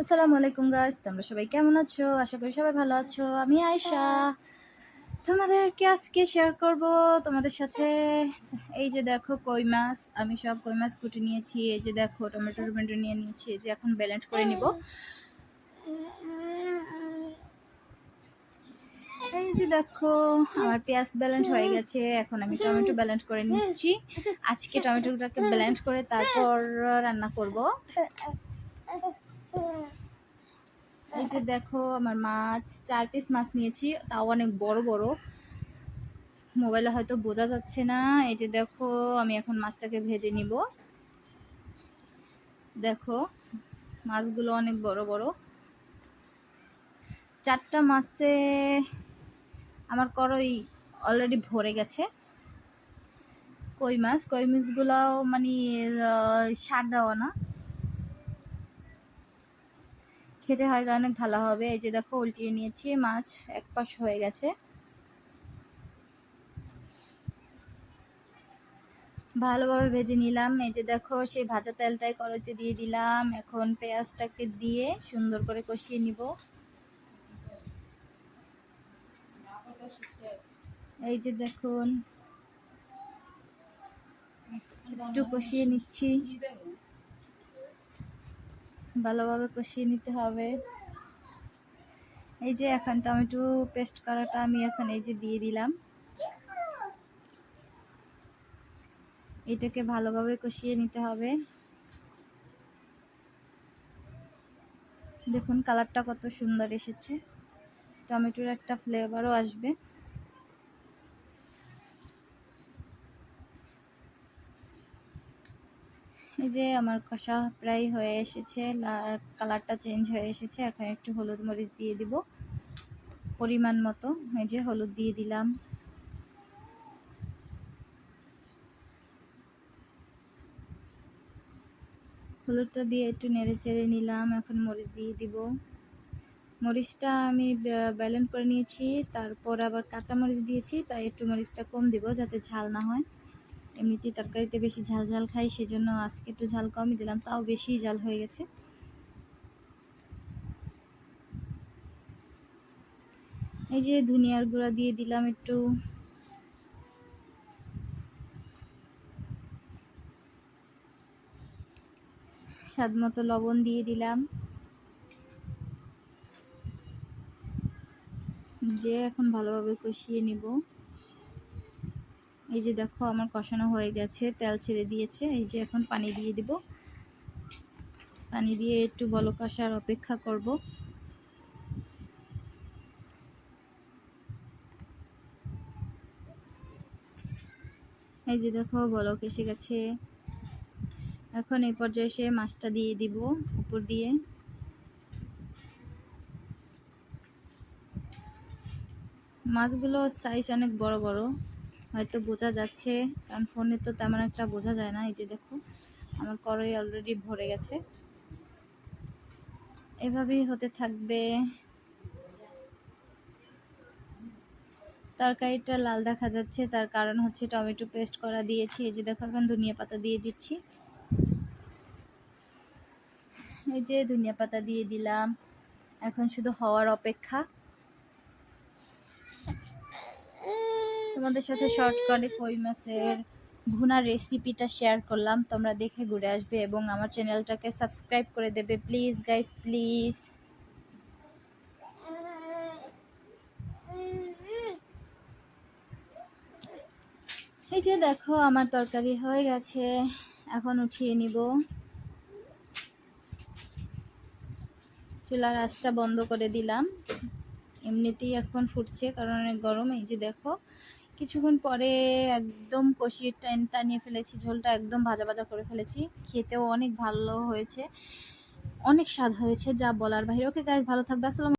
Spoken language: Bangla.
আসসালামু আলাইকুম গাইস তোমরা সবাই কেমন আছো? আশা করি সবাই ভালো আছো। আমি আয়শা। তোমাদেরকে আজকে শেয়ার করব তোমাদের সাথে। এই যে দেখো কই মাছ। আমি সব কই মাছ কুটে নিয়েছি। এই যে দেখো টমেটো টমেটো নিয়ে নিয়েছি। এই যে এখন ব্যালেন্স করে নিব। এই যে দেখো আমার পেঁয়াজ ব্যালেন্স হয়ে গেছে। এখন আমি টমেটো ব্যালেন্স করে নিচ্ছি। আজকে টমেটোটাকে ব্যালেন্স করে তারপর রান্না করব। এই যে দেখো, আমার মাছ, চার পিস মাছ নিয়েছি, তাও অনেক বড় বড়। মোবাইলে হয়তো বোঝা যাচ্ছে না। এই যে দেখো, আমি এখন মাছটাকে ভেজে নিব। দেখো, মাছগুলো অনেক বড় বড়। চারটা মাছে আমার করই অলরেডি ভরে গেছে। কই মাছ? কই মাছগুলাও মানে সার দেওয়া না। খেতে হয়তো অনেক ভালো হবে। এই যে দেখো, উল্টিয়ে নিয়েছি, মাছ এক পাশ হয়ে গেছে। ভালোভাবে ভেজে নিলাম। এই যে দেখো, সেই ভাজা তেলটাই কড়াইতে দিয়ে দিলাম। এখন পেঁয়াজটাকে দিয়ে সুন্দর করে কষিয়ে নিব। এই যে দেখুন, একটু কষিয়ে নিচ্ছি। ভালোভাবে কষিয়ে নিতে হবে। এই যে এখন টমেটো পেস্ট করাটা আমি এখন এই যে দিয়ে দিলাম। এটাকে ভালোভাবে কষিয়ে নিতে হবে। দেখুন, কালারটা কত সুন্দর এসেছে। টমেটোর একটা ফ্লেভারও আসবে। এই যে আমার কষা প্রায় হয়ে এসেছে কালারটা চেঞ্জ হয়ে এসেছে। এখন একটু হলুদ মরিচ দিয়ে দিব, পরিমাণ মতো। এই যে হলুদ দিয়ে দিলাম। হলুদটা দিয়ে একটু নেড়ে চেড়ে নিলাম, এখন মরিচ দিয়ে দিব। মরিচটা আমি ব্যালেন্স করে নিয়েছি, তারপর আবার কাঁচা মরিচ দিয়েছি, তাই একটু মরিচটা কম দিব যাতে ঝাল না হয়। এমনিতেই তরকারিতে বেশি ঝাল ঝাল খাই, সেজন্য আজকে একটু ঝাল কমই দিলাম, তাও বেশি ঝাল হয়ে গেছে। এই যে ধনিয়ার গুঁড়া দিয়ে দিলাম একটু। স্বাদ মতো লবণ দিয়ে দিলাম। যে এখন ভালোভাবে কষিয়ে নিব। এই যে দেখো, আমার কষানো হয়ে গেছে, তেল ছেড়ে দিয়েছে। এই যে এখন পানি দিয়ে দিব। পানি দিয়ে একটু বল কষার অপেক্ষা করব। এই যে দেখো, বলক এসে গেছে। এখন এই পর্যায়ে সে মাছটা দিয়ে দিব উপর দিয়ে। মাছগুলো সাইজ অনেক বড় বড়। হয়তো বোঝা যাচ্ছে, কারণ ফোনে তো তেমন একটা বোঝা যায় না, এই যে দেখো, আমার কড়াই অলরেডি ভরে গেছে। এভাবেই হতে থাকবে। তরকারিটা লাল দেখা যাচ্ছে, তার কারণ হচ্ছে টমেটো পেস্ট করা দিয়েছি, এই যে দেখো, এখন ধনিয়া পাতা দিয়ে দিচ্ছি। এই যে ধনিয়া পাতা দিয়ে দিলাম। এখন শুধু হওয়ার অপেক্ষা। তোমাদের সাথে শর্ট করে কই মাছের ভুনার রেসিপিটা শেয়ার করলাম, তোমরা দেখে ঘুরে আসবে এবং আমার চ্যানেলটাকে সাবস্ক্রাইব করে দেবে। প্লিজ গাইস প্লিজ এই যে দেখো, আমার তরকারি হয়ে গেছে। এখন উঠিয়ে নিব। চুলার আঁচটা বন্ধ করে দিলাম। এমনিতেই এখন ফুটছে, কারণ অনেক গরম। এই যে দেখো কিছুক্ষণ পরে একদম কষিয়ে টান টানিয়ে ফেলেছি, ঝোলটা একদম ভাজা ভাজা করে ফেলেছি। খেতেও অনেক ভালো হয়েছে, অনেক স্বাদ হয়েছে যা বলার বাইরে ওকে গাছ ভালো থাকবে, আসসালাম